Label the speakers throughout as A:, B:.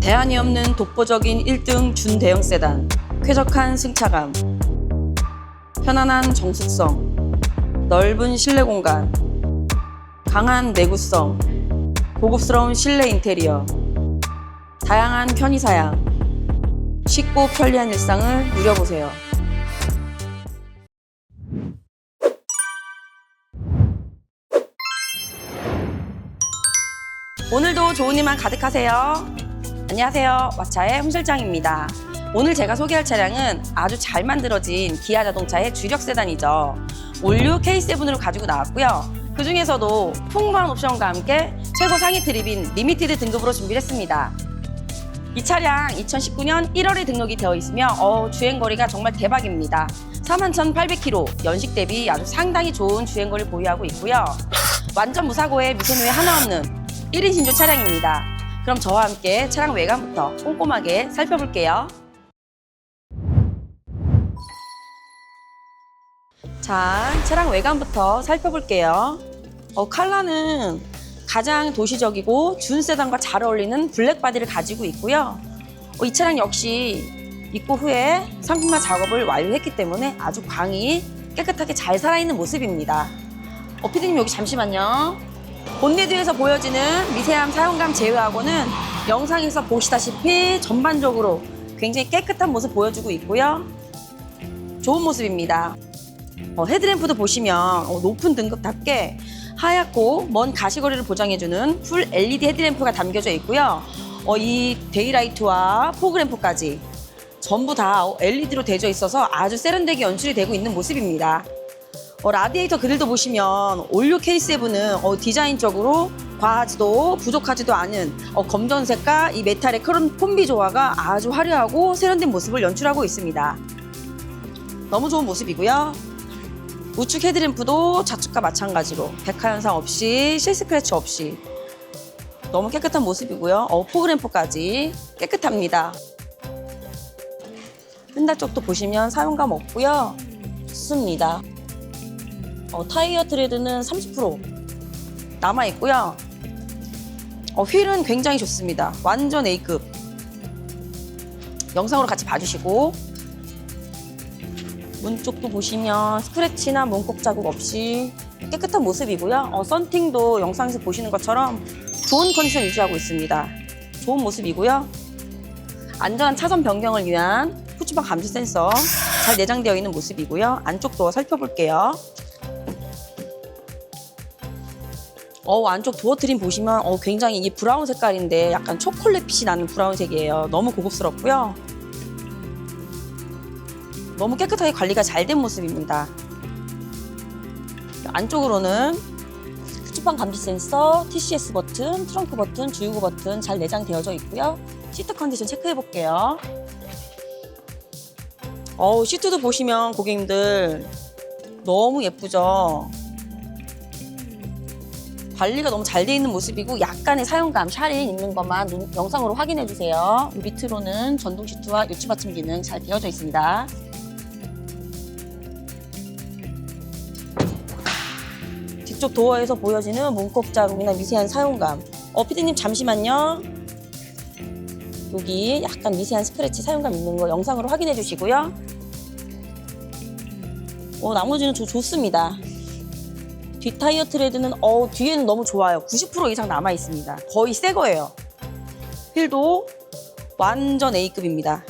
A: 대안이 없는 독보적인 1등 준대형 세단, 쾌적한 승차감, 편안한 정숙성, 넓은 실내 공간, 강한 내구성, 고급스러운 실내 인테리어, 다양한 편의 사양, 쉽고 편리한 일상을 누려보세요. 오늘도 좋은 일만 가득하세요. 안녕하세요. 왓차의 홍 실장입니다. 오늘 제가 소개할 차량은 아주 잘 만들어진 기아 자동차의 주력 세단이죠. 올류 K7으로 가지고 나왔고요. 그 중에서도 풍부한 옵션과 함께 최고 상위 트립인 리미티드 등급으로 준비를 했습니다. 이 차량 2019년 1월에 등록이 되어 있으며 어, 주행거리가 정말 대박입니다. 41,800km, 연식 대비 아주 상당히 좋은 주행거리를 보유하고 있고요. 완전 무사고에 미세누에 하나 없는 1인 신조 차량입니다. 그럼 저와 함께 차량 외관부터 꼼꼼하게 살펴볼게요. 자, 차량 외관부터 살펴볼게요. 어, 칼라는 가장 도시적이고 준 세단과 잘 어울리는 블랙 바디를 가지고 있고요. 어, 이 차량 역시 입고 후에 상품화 작업을 완료했기 때문에 아주 광이 깨끗하게 잘 살아있는 모습입니다. 어, 피디님 여기 잠시만요. 본네드에서 보여지는 미세함 사용감 제외하고는 영상에서 보시다시피 전반적으로 굉장히 깨끗한 모습 보여주고 있고요. 좋은 모습입니다. 어, 헤드램프도 보시면 어, 높은 등급답게 하얗고 먼 가시거리를 보장해주는 풀 LED 헤드램프가 담겨져 있고요. 어, 이 데이라이트와 포그램프까지 전부 다 LED로 되어 있어서 아주 세련되게 연출이 되고 있는 모습입니다. 어, 라디에이터 그릴도 보시면 올류 K7은 어, 디자인적으로 과하지도 부족하지도 않은 어, 검정색과 이 메탈의 크롬 콤비 조화가 아주 화려하고 세련된 모습을 연출하고 있습니다. 너무 좋은 모습이고요. 우측 헤드램프도 좌측과 마찬가지로 백화 현상 없이 실 스크래치 없이 너무 깨끗한 모습이고요. 어, 포그램프까지 깨끗합니다. 펜달 쪽도 보시면 사용감 없고요. 좋습니다. 어, 타이어 트레드는 30% 남아 있고요. 어, 휠은 굉장히 좋습니다. 완전 A급. 영상으로 같이 봐주시고 문 쪽도 보시면 스크래치나 문콕 자국 없이 깨끗한 모습이고요. 어, 썬팅도 영상에서 보시는 것처럼 좋은 컨디션 유지하고 있습니다. 좋은 모습이고요. 안전한 차선 변경을 위한 후추방 감지 센서 잘 내장되어 있는 모습이고요. 안쪽 도어 살펴볼게요. 어, 안쪽 도어 트림 보시면 어, 굉장히 이 브라운 색깔인데 약간 초콜릿빛이 나는 브라운색이에요. 너무 고급스럽고요. 너무 깨끗하게 관리가 잘 된 모습입니다. 안쪽으로는 후추방 감지 센서, TCS 버튼, 트렁크 버튼, 주유구 버튼 잘 내장되어져 있고요. 시트 컨디션 체크해 볼게요. 어우, 시트도 보시면 고객님들 너무 예쁘죠? 관리가 너무 잘 돼 있는 모습이고 약간의 사용감, 샤린 있는 것만 눈- 영상으로 확인해 주세요. 이 밑으로는 전동 시트와 요치 받침 기능 잘 되어져 있습니다. 뒤쪽 도어에서 보여지는 문콕 자국이나 미세한 사용감. 어, 피디님 잠시만요. 여기 약간 미세한 스크래치 사용감 있는 거 영상으로 확인해 주시고요. 어, 나머지는 저 좋습니다. 뒷 타이어 트레드는 어, 뒤에는 너무 좋아요. 90% 이상 남아 있습니다. 거의 새 거예요. 휠도 완전 A급입니다.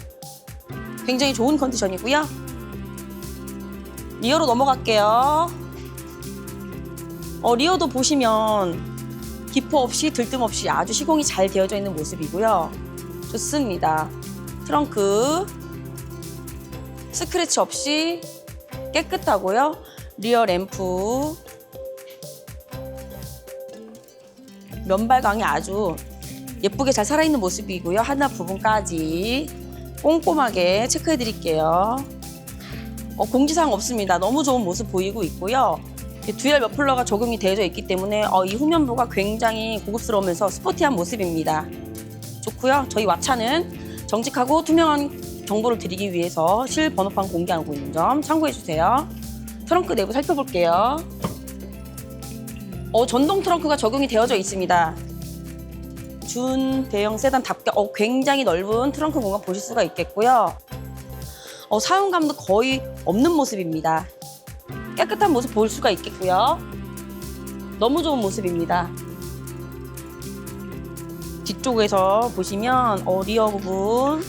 A: 굉장히 좋은 컨디션이고요. 리어로 넘어갈게요. 어, 리어도 보시면 기포 없이 들뜸 없이 아주 시공이 잘 되어져 있는 모습이고요. 좋습니다. 트렁크 스크래치 없이 깨끗하고요. 리어 램프 면발광이 아주 예쁘게 잘 살아있는 모습이고요. 하나 부분까지 꼼꼼하게 체크해 드릴게요. 어, 공지사항 없습니다. 너무 좋은 모습 보이고 있고요. 이 듀얼 머플러가 적용이 되어져 있기 때문에 어, 이 후면부가 굉장히 고급스러우면서 스포티한 모습입니다. 좋고요. 저희 왓차는 정직하고 투명한 정보를 드리기 위해서 실 번호판 공개하고 있는 점 참고해 주세요. 트렁크 내부 살펴볼게요. 어, 전동 트렁크가 적용이 되어져 있습니다. 준 대형 세단답게 어, 굉장히 넓은 트렁크 공간 보실 수가 있겠고요. 어, 사용감도 거의 없는 모습입니다. 깨끗한 모습 볼 수가 있겠고요. 너무 좋은 모습입니다. 뒤쪽에서 보시면 어, 리어 부분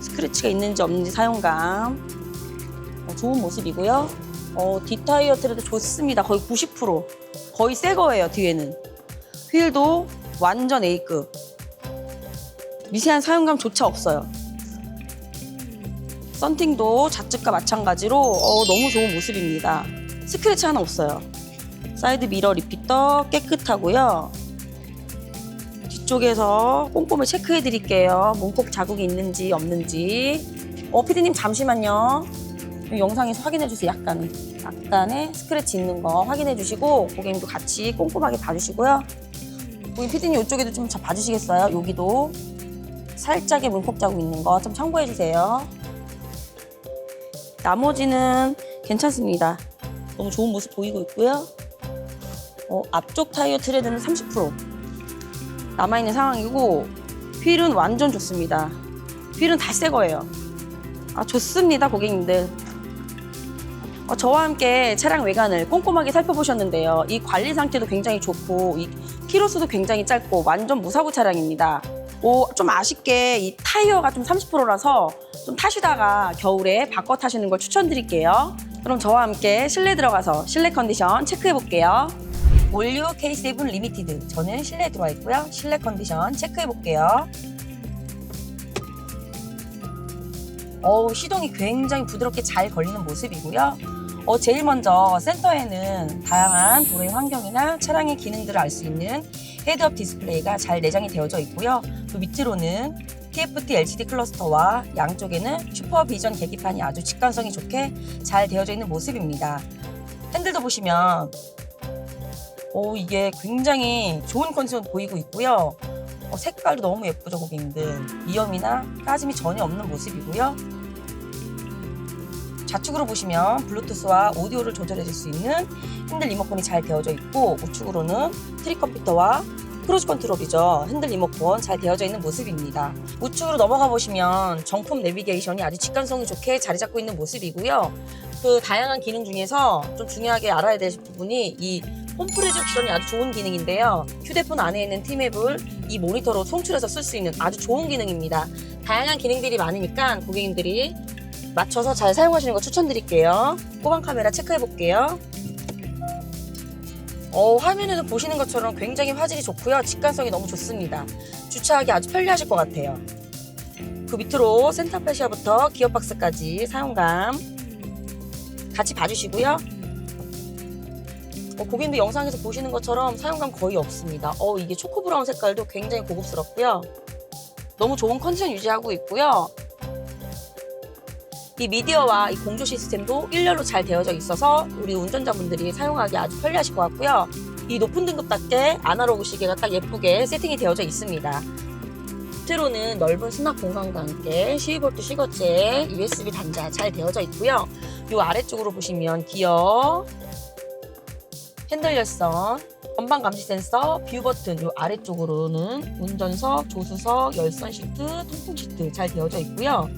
A: 스크래치가 있는지 없는지 사용감 어, 좋은 모습이고요. 어, 뒷타이어 트레도 좋습니다. 거의 90% 거의 새 거예요 뒤에는 휠도 완전 A급 미세한 사용감조차 없어요. 썬팅도 좌측과 마찬가지로 어, 너무 좋은 모습입니다. 스크래치 하나 없어요. 사이드 미러 리피터 깨끗하고요. 뒤쪽에서 꼼꼼히 체크해 드릴게요. 문콕 자국이 있는지 없는지. 어, 피디님 잠시만요. 이 영상에서 확인해 주세요. 약간은. 약간의 스크래치 있는 거 확인해 주시고 고객님도 같이 꼼꼼하게 봐주시고요. 고객님 피디님 이쪽에도 좀 봐주시겠어요? 여기도 살짝의 문콕 자국 있는 거 좀 참고해 주세요. 나머지는 괜찮습니다. 너무 좋은 모습 보이고 있고요. 어, 앞쪽 타이어 트레드는 30% 남아있는 상황이고 휠은 완전 좋습니다. 휠은 다 새 거예요. 아 좋습니다 고객님들. 어, 저와 함께 차량 외관을 꼼꼼하게 살펴보셨는데요. 이 관리 상태도 굉장히 좋고 이 키로수도 굉장히 짧고 완전 무사고 차량입니다. 오, 좀 아쉽게 이 타이어가 좀 30%라서 좀 타시다가 겨울에 바꿔 타시는 걸 추천드릴게요. 그럼 저와 함께 실내 들어가서 실내 컨디션 체크해 볼게요. 올류 K7 리미티드. 저는 실내에 들어와 있고요. 실내 컨디션 체크해 볼게요. 어우, 시동이 굉장히 부드럽게 잘 걸리는 모습이고요. 어, 제일 먼저 센터에는 다양한 도로의 환경이나 차량의 기능들을 알 수 있는 헤드업 디스플레이가 잘 내장이 되어져 있고요. 그 밑으로는 TFT LCD 클러스터와 양쪽에는 슈퍼 비전 계기판이 아주 직관성이 좋게 잘 되어져 있는 모습입니다. 핸들도 보시면 오, 이게 굉장히 좋은 컨디션 보이고 있고요. 어, 색깔도 너무 예쁘죠, 고객님들. 이염이나 까짐이 전혀 없는 모습이고요. 좌측으로 보시면 블루투스와 오디오를 조절해 줄 수 있는 핸들 리모컨이 잘 되어져 있고 우측으로는 트리 컴퓨터와 크루즈 컨트롤이죠. 핸들 리모컨 잘 되어져 있는 모습입니다. 우측으로 넘어가 보시면 정품 내비게이션이 아주 직관성이 좋게 자리 잡고 있는 모습이고요. 그 다양한 기능 중에서 좀 중요하게 알아야 될 부분이 이 홈프레젝션이 아주 좋은 기능인데요. 휴대폰 안에 있는 티맵을 이 모니터로 송출해서 쓸 수 있는 아주 좋은 기능입니다. 다양한 기능들이 많으니까 고객님들이 맞춰서 잘 사용하시는 거 추천드릴게요. 후방 카메라 체크해 볼게요. 어, 화면에서 보시는 것처럼 굉장히 화질이 좋고요. 직관성이 너무 좋습니다. 주차하기 아주 편리하실 것 같아요. 그 밑으로 센터 페시아부터 기어박스까지 사용감 같이 봐주시고요. 어, 고객님도 영상에서 보시는 것처럼 사용감 거의 없습니다. 어, 이게 초코 브라운 색깔도 굉장히 고급스럽고요. 너무 좋은 컨디션 유지하고 있고요. 이 미디어와 이 공조 시스템도 일렬로 잘 되어져 있어서 우리 운전자분들이 사용하기 아주 편리하실 것 같고요. 이 높은 등급답게 아날로그 시계가 딱 예쁘게 세팅이 되어져 있습니다. 밑으로는 넓은 수납 공간과 함께 12V 시거체 USB 단자 잘 되어져 있고요. 이 아래쪽으로 보시면 기어, 핸들 열선, 전방 감시 센서, 뷰 버튼 이 아래쪽으로는 운전석, 조수석, 열선 시트, 통풍 시트 잘 되어져 있고요.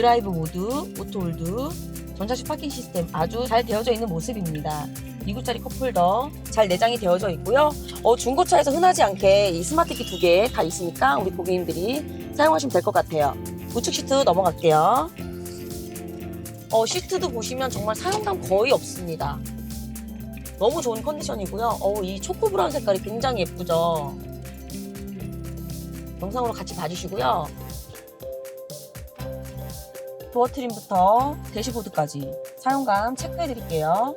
A: 드라이브 모드, 오토홀드, 전자식 파킹 시스템 아주 잘 되어져 있는 모습입니다. 2구짜리 컵홀더 잘 내장이 되어져 있고요. 어, 중고차에서 흔하지 않게 이 스마트키 두 개 다 있으니까 우리 고객님들이 사용하시면 될 것 같아요. 우측 시트 넘어갈게요. 어, 시트도 보시면 정말 사용감 거의 없습니다. 너무 좋은 컨디션이고요. 어, 이 초코 브라운 색깔이 굉장히 예쁘죠. 영상으로 같이 봐주시고요. 도어 트림부터 대시보드까지 사용감 체크해 드릴게요.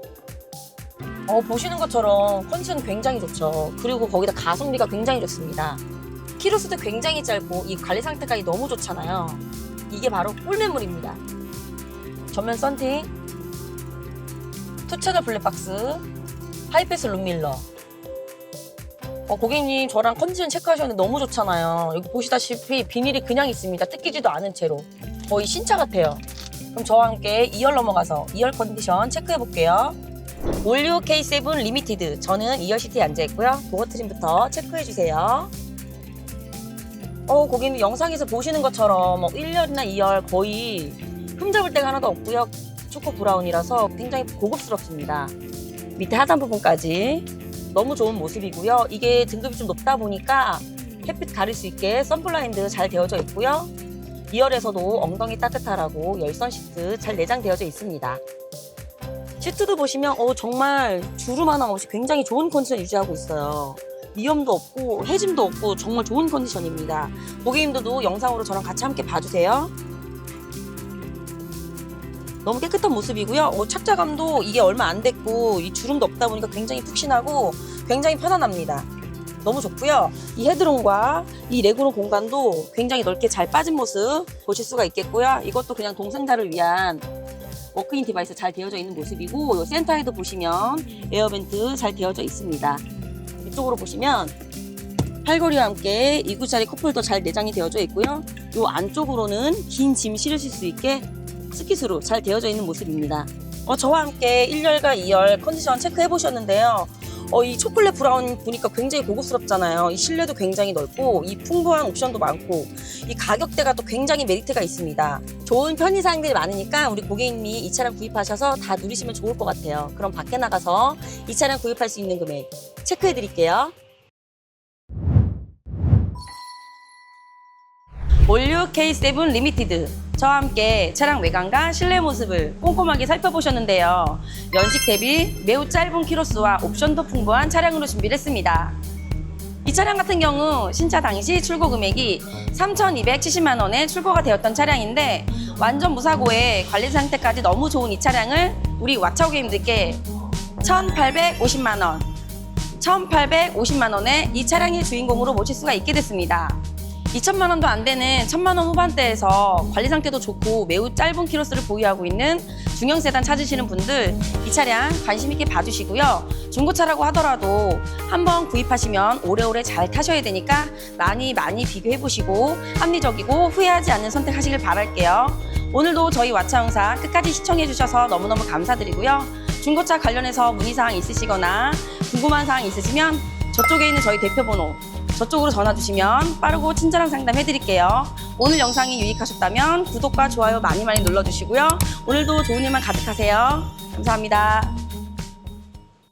A: 어, 보시는 것처럼 컨디션 굉장히 좋죠. 그리고 거기다 가성비가 굉장히 좋습니다. 키로수도 굉장히 짧고 이 관리 상태까지 너무 좋잖아요. 이게 바로 꿀매물입니다. 전면 썬팅, 투채널 블랙박스, 하이패스 룸밀러. 어, 고객님 저랑 컨디션 체크하셨는데 너무 좋잖아요. 여기 보시다시피 비닐이 그냥 있습니다. 뜯기지도 않은 채로. 거의 신차 같아요. 그럼 저와 함께 2열 넘어가서 2열 컨디션 체크해 볼게요. 올류 K7 리미티드. 저는 2열 시트에 앉아 있고요. 도어 트림부터 체크해 주세요. 어, 고객님 영상에서 보시는 것처럼 뭐 1열이나 2열 거의 흠잡을 데가 하나도 없고요. 초코 브라운이라서 굉장히 고급스럽습니다. 밑에 하단 부분까지 너무 좋은 모습이고요. 이게 등급이 좀 높다 보니까 햇빛 가릴 수 있게 선블라인드 잘 되어져 있고요. 2열에서도 엉덩이 따뜻하라고 열선 시트 잘 내장되어져 있습니다. 시트도 보시면 어, 정말 주름 하나 없이 굉장히 좋은 컨디션 유지하고 있어요. 미염도 없고 해짐도 없고 정말 좋은 컨디션입니다. 고객님들도 영상으로 저랑 같이 함께 봐주세요. 너무 깨끗한 모습이고요. 어, 착자감도 이게 얼마 안 됐고 이 주름도 없다 보니까 굉장히 푹신하고 굉장히 편안합니다. 너무 좋고요. 이 헤드룸과 이 레그룸 공간도 굉장히 넓게 잘 빠진 모습 보실 수가 있겠고요. 이것도 그냥 동승자를 위한 워크인 디바이스 잘 되어져 있는 모습이고 이 센터에도 보시면 에어벤트 잘 되어져 있습니다. 이쪽으로 보시면 팔걸이와 함께 2구짜리 컵홀더 잘 내장이 되어져 있고요. 이 안쪽으로는 긴 짐 실으실 수 있게 스키스로 잘 되어져 있는 모습입니다. 어, 저와 함께 1열과 2열 컨디션 체크해 보셨는데요. 어, 이 초콜릿 브라운 보니까 굉장히 고급스럽잖아요. 이 실내도 굉장히 넓고 이 풍부한 옵션도 많고 이 가격대가 또 굉장히 메리트가 있습니다. 좋은 편의사항들이 많으니까 우리 고객님이 이 차량 구입하셔서 다 누리시면 좋을 것 같아요. 그럼 밖에 나가서 이 차량 구입할 수 있는 금액 체크해 드릴게요. 올류 K7 리미티드 저와 함께 차량 외관과 실내 모습을 꼼꼼하게 살펴보셨는데요. 연식 대비 매우 짧은 키로수와 옵션도 풍부한 차량으로 준비를 했습니다. 이 차량 같은 경우 신차 당시 출고 금액이 3,270만 원에 출고가 되었던 차량인데 완전 무사고에 관리 상태까지 너무 좋은 이 차량을 우리 왓차오 게임들께 1,850만 원 1,850만 원에 이 차량의 주인공으로 모실 수가 있게 됐습니다. 2천만 원도 안 되는 천만 원 후반대에서 관리 상태도 좋고 매우 짧은 키로수를 보유하고 있는 중형 세단 찾으시는 분들 이 차량 관심 있게 봐주시고요. 중고차라고 하더라도 한번 구입하시면 오래오래 잘 타셔야 되니까 많이 많이 비교해 보시고 합리적이고 후회하지 않는 선택하시길 바랄게요. 오늘도 저희 왓차 영상 끝까지 시청해 주셔서 너무너무 감사드리고요. 중고차 관련해서 문의사항 있으시거나 궁금한 사항 있으시면 저쪽에 있는 저희 대표번호 저쪽으로 전화 주시면 빠르고 친절한 상담 해드릴게요. 오늘 영상이 유익하셨다면 구독과 좋아요 많이 많이 눌러주시고요. 오늘도 좋은 일만 가득하세요. 감사합니다.